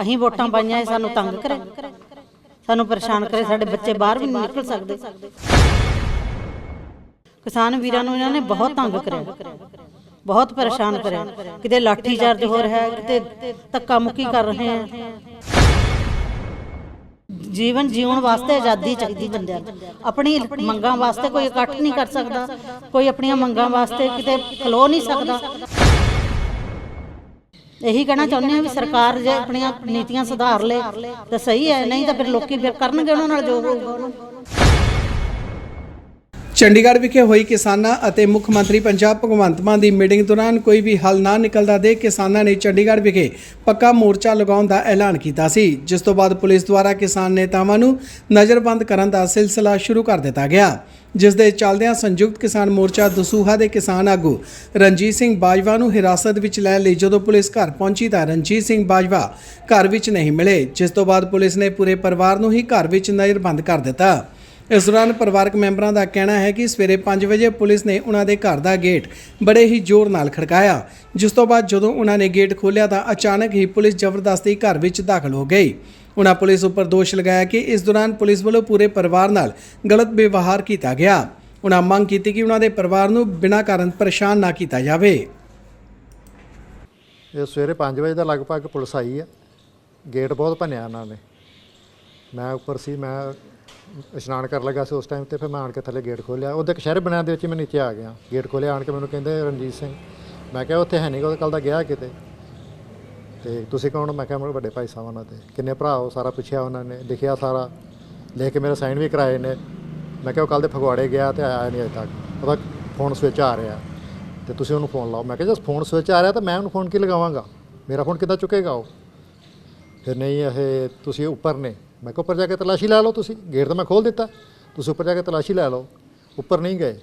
ਅਸੀਂ ਵੋਟਾਂ ਪਾਈਆਂ ਇਹ ਸਾਨੂੰ ਤੰਗ ਕਰੇ। ਸਾਨੂੰ ਪਰੇਸ਼ਾਨ ਕਰੇ ਸਾਡੇ ਬੱਚੇ ਬਾਹਰ ਵੀ ਨਹੀਂ ਨਿਕਲ ਸਕਦੇ। ਕਿਸਾਨ ਵੀਰਾਂ ਨੂੰ ਇਹਨਾਂ ਨੇ ਬਹੁਤ ਤੰਗ ਕਰਿਆ। ਬਹੁਤ ਪਰੇਸ਼ਾਨ ਕਰਿਆ। ਕਿਤੇ ਲਾਠੀ ਚਾਰਜ ਹੋ ਰਿਹਾ ਹੈ ਕਿਤੇ ਧੱਕਾ ਮੁੱਕੀ ਕਰ ਰਹੇ ਆ ਜੀਵਨ ਜੀਉਣ ਵਾਸਤੇ ਆਜ਼ਾਦੀ ਚਾਹੀਦੀ ਬੰਦਿਆਂ ਨੂੰ ਆਪਣੀ ਮੰਗਾਂ ਵਾਸਤੇ ਕੋਈ ਇਕੱਠ ਨਹੀਂ ਕਰ ਸਕਦਾ। ਕੋਈ ਆਪਣੀਆਂ ਮੰਗਾਂ ਵਾਸਤੇ ਕਿਤੇ ਖਲੋ ਨਹੀਂ ਸਕਦਾ। ਇਹੀ ਕਹਿਣਾ ਚਾਹੁੰਦੇ ਆ ਵੀ ਸਰਕਾਰ ਜੇ ਆਪਣੀਆਂ ਨੀਤੀਆਂ ਸੁਧਾਰ ਲੇ ਤਾਂ ਸਹੀ ਹੈ ਨਹੀਂ ਤਾਂ ਫਿਰ ਲੋਕੀ ਫਿਰ ਕਰਨਗੇ ਉਹਨਾਂ ਨਾਲ ਜੋ ਹੋਊਗਾ। ਉਹਨਾਂ ਨੂੰ ਚੰਡੀਗੜ੍ਹ ਵਿਖੇ ਹੋਈ ਕਿਸਾਨਾਂ ਅਤੇ ਮੁੱਖ ਮੰਤਰੀ ਪੰਜਾਬ ਭਗਵੰਤ ਮਾਨ ਦੀ ਮੀਟਿੰਗ ਦੌਰਾਨ ਕੋਈ ਵੀ ਹੱਲ ਨਾ ਨਿਕਲਦਾ ਦੇਖ ਕਿਸਾਨਾਂ ਨੇ ਚੰਡੀਗੜ੍ਹ ਵਿਖੇ ਪੱਕਾ ਮੋਰਚਾ ਲਗਾਉਣ ਦਾ ਐਲਾਨ ਕੀਤਾ ਸੀ ਜਿਸ ਤੋਂ ਬਾਅਦ ਪੁਲਿਸ ਦੁਆਰਾ ਕਿਸਾਨ ਨੇਤਾਵਾਂ ਨੂੰ ਨਜ਼ਰਬੰਦ ਕਰਨ ਦਾ ਸਿਲਸਿਲਾ ਸ਼ੁਰੂ ਕਰ ਦਿੱਤਾ ਗਿਆ। ਜਿਸ ਦੇ ਚੱਲਦਿਆਂ ਸੰਯੁਕਤ ਕਿਸਾਨ ਮੋਰਚਾ ਦਸੂਹਾ ਦੇ ਕਿਸਾਨ ਆਗੂ ਰਣਜੀਤ ਸਿੰਘ ਬਾਜਵਾ ਨੂੰ ਹਿਰਾਸਤ ਵਿੱਚ ਲੈਣ ਲਈ ਜਦੋਂ ਪੁਲਿਸ ਘਰ ਪਹੁੰਚੀ ਤਾਂ ਰਣਜੀਤ ਸਿੰਘ ਬਾਜਵਾ ਘਰ ਵਿੱਚ ਨਹੀਂ ਮਿਲੇ, ਜਿਸ ਤੋਂ ਬਾਅਦ ਪੁਲਿਸ ਨੇ ਪੂਰੇ ਪਰਿਵਾਰ ਨੂੰ ਹੀ ਘਰ ਵਿੱਚ ਨਜ਼ਰਬੰਦ ਕਰ ਦਿੱਤਾ। ਇਸ ਦੌਰਾਨ ਪਰਿਵਾਰਕ ਮੈਂਬਰਾਂ ਦਾ ਕਹਿਣਾ ਹੈ ਕਿ ਸਵੇਰੇ 5 ਵਜੇ ਪੁਲਿਸ ਨੇ ਉਹਨਾਂ ਦੇ ਘਰ ਦਾ ਗੇਟ ਬੜੇ ਹੀ ਜ਼ੋਰ ਨਾਲ ਖੜਕਾਇਆ, ਜਿਸ ਤੋਂ ਬਾਅਦ ਜਦੋਂ ਉਹਨਾਂ ਨੇ ਗੇਟ ਖੋਲ੍ਹਿਆ ਤਾਂ ਅਚਾਨਕ ਹੀ ਪੁਲਿਸ ਜ਼ਬਰਦਸਤੀ ਘਰ ਵਿੱਚ ਦਾਖਲ ਹੋ ਗਈ। ਉਹਨਾਂ ਪੁਲਿਸ ਉੱਪਰ ਦੋਸ਼ ਲਗਾਇਆ ਕਿ ਇਸ ਦੌਰਾਨ ਪੁਲਿਸ ਵੱਲੋਂ ਪੂਰੇ ਪਰਿਵਾਰ ਨਾਲ ਗਲਤ ਵਿਵਹਾਰ ਕੀਤਾ ਗਿਆ। ਉਹਨਾਂ ਮੰਗ ਕੀਤੀ ਕਿ ਉਹਨਾਂ ਦੇ ਪਰਿਵਾਰ ਨੂੰ ਬਿਨਾਂ ਕਾਰਨ ਪਰੇਸ਼ਾਨ ਨਾ ਕੀਤਾ ਜਾਵੇ। ਇਹ ਸਵੇਰੇ 5 ਵਜੇ ਦਾ ਲਗਭਗ ਪੁਲਿਸ ਆਈ ਹੈ ਗੇਟ ਬਹੁਤ ਭੰਨਿਆ ਉਹਨਾਂ ਨੇ। ਮੈਂ ਉੱਪਰ ਸੀ, ਮੈਂ ਇਸ਼ਨਾਨ ਕਰਨ ਲੱਗਾ ਸੀ ਉਸ ਟਾਈਮ ਤੇ ਫਿਰ ਮੈਂ ਆਣ ਕੇ ਥੱਲੇ ਗੇਟ ਖੋਲ੍ਹਿਆ। ਉਹਦੇ ਕਸ਼ਹਿਰੇ ਬਣਿਆ ਦੇ ਵਿੱਚ ਮੈਂ ਨੀਚੇ ਆ ਗਿਆ। ਗੇਟ ਖੋਲ੍ਹਿਆ, ਆਣ ਕੇ ਮੈਨੂੰ ਕਹਿੰਦੇ ਰਣਜੀਤ ਸਿੰਘ। ਮੈਂ ਕਿਹਾ ਉੱਥੇ ਹੈ ਨਹੀਂ ਉਹ ਕੱਲ ਦਾ ਗਿਆ ਕਿਤੇ। ਤੇ ਤੁਸੀਂ ਕੌਣ ਮੈਂ ਕਿਹਾ ਮੇਰੇ ਵੱਡੇ ਭਾਈ ਸਾਹਿਬ ਉਹਨਾਂ ਦੇ ਕਿੰਨੇ ਭਰਾ ਹੋ? ਸਾਰਾ ਪੁੱਛਿਆ ਉਹਨਾਂ ਨੇ, ਲਿਖਿਆ ਸਾਰਾ। ਲਿਖ ਕੇ ਮੇਰੇ ਸਾਈਨ ਵੀ ਕਰਾਏ ਨੇ। ਮੈਂ ਕਿਹਾ ਉਹ ਕੱਲ ਦੇ ਫਗਵਾੜੇ ਗਿਆ ਤੇ ਆਇਆ ਨਹੀਂ ਅਜੇ ਤੱਕ। ਉਹਦਾ ਫੋਨ ਸਵਿਚ ਆ ਰਿਹਾ। ਤੇ ਤੁਸੀਂ ਉਹਨੂੰ ਫੋਨ ਲਾਓ। ਮੈਂ ਕਿਹਾ ਜਸ ਫੋਨ ਸਵਿਚ ਆ ਰਿਹਾ ਤਾਂ ਮੈਂ ਉਹਨੂੰ ਫੋਨ ਕੀ ਲਗਾਵਾਂਗਾ? ਮੇਰਾ ਫੋਨ ਕਿੱਦਾਂ ਚੁੱਕੇਗਾ ਉਹ? ਫਿਰ ਨਹੀਂ, ਇਹ ਤੁਸੀਂ ਉੱਪਰ ਨੇ। ਮੈਂ ਕਿਹਾ ਉੱਪਰ ਜਾ ਕੇ ਤਲਾਸ਼ੀ ਲੈ ਲਓ ਤੁਸੀਂ। ਗੇਟ ਤਾਂ ਮੈਂ ਖੋਲ ਦਿੱਤਾ। ਤੁਸੀਂ ਉੱਪਰ ਜਾ ਕੇ ਤਲਾਸ਼ੀ ਲੈ ਲਓ। ਉੱਪਰ ਨਹੀਂ ਗਏ।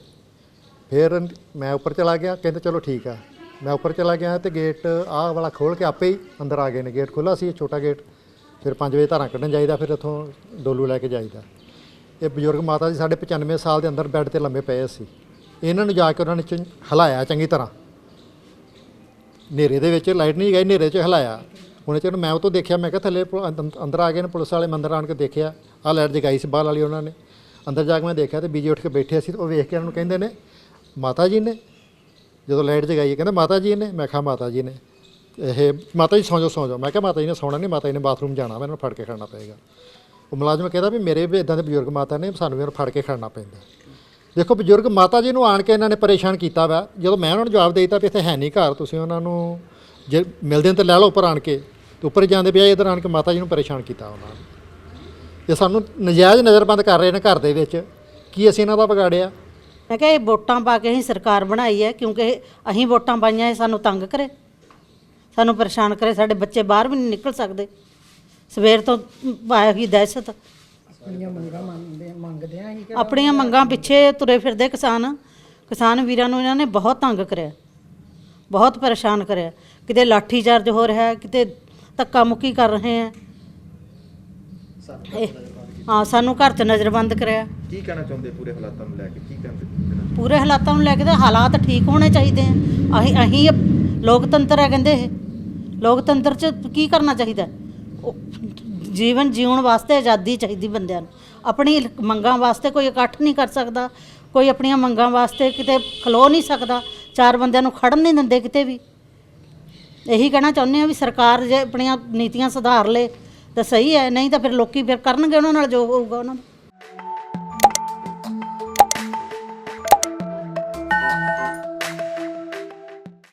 ਫਿਰ ਮੈਂ ਉੱਪਰ ਚਲਾ ਗਿਆ। ਕਹਿੰਦੇ ਚਲੋ ਠੀਕ ਆ। ਮੈਂ ਉੱਪਰ ਚਲਾ ਗਿਆ ਤੇ ਗੇਟ ਆਹ ਵਾਲਾ ਖੋਲ ਕੇ ਆਪੇ ਹੀ ਅੰਦਰ ਆ ਗਏ ਨੇ। ਗੇਟ ਖੁੱਲਾ ਸੀ, ਇਹ ਛੋਟਾ ਗੇਟ ਫਿਰ 5 ਵਜੇ ਧਾਰਾਂ ਕੱਢਣ ਜਾਈਦਾ, ਫਿਰ ਇੱਥੋਂ ਡੋਲੂ ਲੈ ਕੇ ਜਾਈਦਾ। ਇਹ ਬਜ਼ੁਰਗ ਮਾਤਾ ਜੀ ਸਾਡੇ 95 ਸਾਲ ਦੇ ਅੰਦਰ ਬੈੱਡ ਤੇ ਲੰਮੇ ਪਏ ਸੀ। ਇਹਨਾਂ ਨੂੰ ਜਾ ਕੇ ਉਹਨਾਂ ਨੇ ਚੰ- ਹਿਲਾਇਆ ਚੰਗੀ ਤਰ੍ਹਾਂ। ਹਨੇਰੇ ਦੇ ਵਿੱਚ ਲਾਈਟ ਨਹੀਂ ਗਈ ਹਨੇਰੇ 'ਚ ਹਿਲਾਇਆ। ਹੁਣ ਚਿਰ ਮੈਂ ਉਹ ਤੋਂ ਦੇਖਿਆ, ਮੈਂ ਕਿਹਾ ਥੱਲੇ ਪੁ- ਅੰਦਰ ਆ ਗਏ ਨੇ ਪੁਲਿਸ ਵਾਲੇ ਮੰਦਰ ਆਣ ਕੇ ਦੇਖਿਆ। ਆਹ ਲਾਈਟ ਜਗਾਈ ਸੀ ਬਾਹਰ ਵਾਲੀ ਉਹਨਾਂ ਨੇ। ਅੰਦਰ ਜਾ ਕੇ ਮੈਂ ਦੇਖਿਆ ਤੇ ਬੀਜੀ ਉੱਠ ਕੇ ਬੈਠੇ ਸੀ, ਉਹ ਵੇਖ ਕੇ ਉਹਨਾਂ ਨੂੰ ਕਹਿੰਦੇ ਨੇ, ਮਾਤਾ ਜੀ ਨੇ ਜਦੋਂ ਲਾਈਟ ਜਗਾਈ ਕਹਿੰਦਾ ਮਾਤਾ ਜੀ ਨੇ, ਮੈਂ ਕਿਹਾ ਮਾਤਾ ਜੀ ਨੇ। ਇਹ ਮਾਤਾ ਜੀ ਸੌਂ ਜਾਓ ਸੌਂ ਜਾਓ। ਮੈਂ ਕਿਹਾ ਮਾਤਾ ਜੀ ਨੇ ਸੌਣਾ ਨਹੀਂ, ਮਾਤਾ ਜੀ ਨੇ ਬਾਥਰੂਮ ਜਾਣਾ, ਮੈਨੂੰ ਫੜ ਕੇ ਖੜਨਾ ਪਏਗਾ। ਉਹ ਮੁਲਾਜ਼ਮ ਕਹਿੰਦਾ ਵੀ ਮੇਰੇ ਵੀ ਇਦਾਂ ਦੇ ਬਜ਼ੁਰਗ ਮਾਤਾ ਨੇ, ਸਾਨੂੰ ਵੀ ਉਹਨੂੰ ਫੜ ਕੇ ਖੜਨਾ ਪੈਂਦਾ। ਦੇਖੋ, ਬਜ਼ੁਰਗ ਮਾਤਾ ਜੀ ਨੂੰ ਆਣ ਕੇ ਇਹਨਾਂ ਨੇ ਪਰੇਸ਼ਾਨ ਕੀਤਾ ਵਾ। ਜਦੋਂ ਮੈਂ ਉਹਨਾਂ ਨੂੰ ਜਵਾਬ ਦੇਈਤਾ ਵੀ ਇੱਥੇ ਹੈ ਨਹੀਂ ਘਰ, ਤੁਸੀਂ ਉਹਨਾਂ ਨੂੰ ਜੇ ਮਿਲਦੇ ਨੇ ਤਾਂ ਲੈ ਲਓ ਉੱਪਰ ਆਣ ਕੇ। ਤੇ ਉੱਪਰ ਜਾਂਦੇ ਪਿਆ ਇਧਰ ਆਣ ਕੇ ਮਾਤਾ ਜੀ ਨੂੰ ਪਰੇਸ਼ਾਨ ਕੀਤਾ ਉਹਨਾਂ ਨੇ। ਇਹ ਸਾਨੂੰ ਨਜਾਇਜ਼ ਨਜ਼ਰਬੰਦ ਕਰ ਰਹੇ ਨੇ ਘਰ ਦੇ ਵਿੱਚ। ਕੀ ਅਸੀਂ ਇਹਨਾਂ ਦਾ ਵਿਗਾੜਿਆ? ਮੈਂ ਕਿਹਾ ਇਹ ਵੋਟਾਂ ਪਾ ਕੇ ਅਸੀਂ ਸਰਕਾਰ ਬਣਾਈ ਹੈ ਕਿਉਂਕਿ ਅਸੀਂ ਵੋਟਾਂ ਪਾਈਆਂ ਇਹ ਸਾਨੂੰ ਤੰਗ ਕਰੇ। ਸਾਨੂੰ ਪਰੇਸ਼ਾਨ ਕਰੇ ਸਾਡੇ ਬੱਚੇ ਬਾਹਰ ਵੀ ਨਹੀਂ ਨਿਕਲ ਸਕਦੇ। ਸਵੇਰ ਤੋਂ ਪਾਇਆ ਹੀ ਦਹਿਸ਼ਤ। ਆਪਣੀਆਂ ਮੰਗਾਂ ਪਿੱਛੇ ਤੁਰੇ ਫਿਰਦੇ ਕਿਸਾਨ। ਕਿਸਾਨ ਵੀਰਾਂ ਨੂੰ ਇਹਨਾਂ ਨੇ ਬਹੁਤ ਤੰਗ ਕਰਿਆ। ਬਹੁਤ ਪਰੇਸ਼ਾਨ ਕਰਿਆ। ਕਿਤੇ ਲਾਠੀ ਚਾਰਜ ਹੋ ਰਿਹਾ ਕਿਤੇ ਧੱਕਾ ਮੁੱਕੀ ਕਰ ਰਹੇ ਆ ਹਾਂ ਸਾਨੂੰ ਘਰ 'ਚ ਨਜ਼ਰਬੰਦ ਕਰਿਆ। ਕੀ ਕਹਿਣਾ ਚਾਹੁੰਦੇ ਪੂਰੇ ਹਾਲਾਤਾਂ ਨੂੰ ਲੈ ਕੇ? ਕੀ ਕਹਿਣਾ ਪੂਰੇ ਹਾਲਾਤਾਂ ਨੂੰ ਲੈ ਕੇ ਤਾਂ ਹਾਲਾਤ ਠੀਕ ਹੋਣੇ ਚਾਹੀਦੇ ਆ। ਅਸੀਂ ਅਸੀਂ ਲੋਕਤੰਤਰ ਹੈ ਕਹਿੰਦੇ ਇਹ। ਲੋਕਤੰਤਰ 'ਚ ਕੀ ਕਰਨਾ ਚਾਹੀਦਾ? ਜੀਵਨ ਜਿਉਣ ਵਾਸਤੇ ਆਜ਼ਾਦੀ ਚਾਹੀਦੀ ਬੰਦਿਆਂ ਨੂੰ। ਆਪਣੀ ਮੰਗਾਂ ਵਾਸਤੇ ਕੋਈ ਇਕੱਠ ਨਹੀਂ ਕਰ ਸਕਦਾ। ਕੋਈ ਆਪਣੀਆਂ ਮੰਗਾਂ ਵਾਸਤੇ ਕਿਤੇ ਖਲੋ ਨਹੀਂ ਸਕਦਾ। ਚਾਰ ਬੰਦਿਆਂ ਨੂੰ ਖੜਨ ਨਹੀਂ ਦਿੰਦੇ ਕਿਤੇ ਵੀ। ਇਹੀ ਕਹਿਣਾ ਚਾਹੁੰਦੇ ਆ ਵੀ ਸਰਕਾਰ ਜੇ ਆਪਣੀਆਂ ਨੀਤੀਆਂ ਸੁਧਾਰ ਲੇ ਤਾਂ ਸਹੀ ਹੈ। ਨਹੀਂ ਤਾਂ ਫਿਰ ਲੋਕੀ ਫਿਰ ਕਰਨਗੇ ਉਹਨਾਂ ਨਾਲ ਜੋ ਹੋਊਗਾ ਉਹਨਾਂ ਨੂੰ।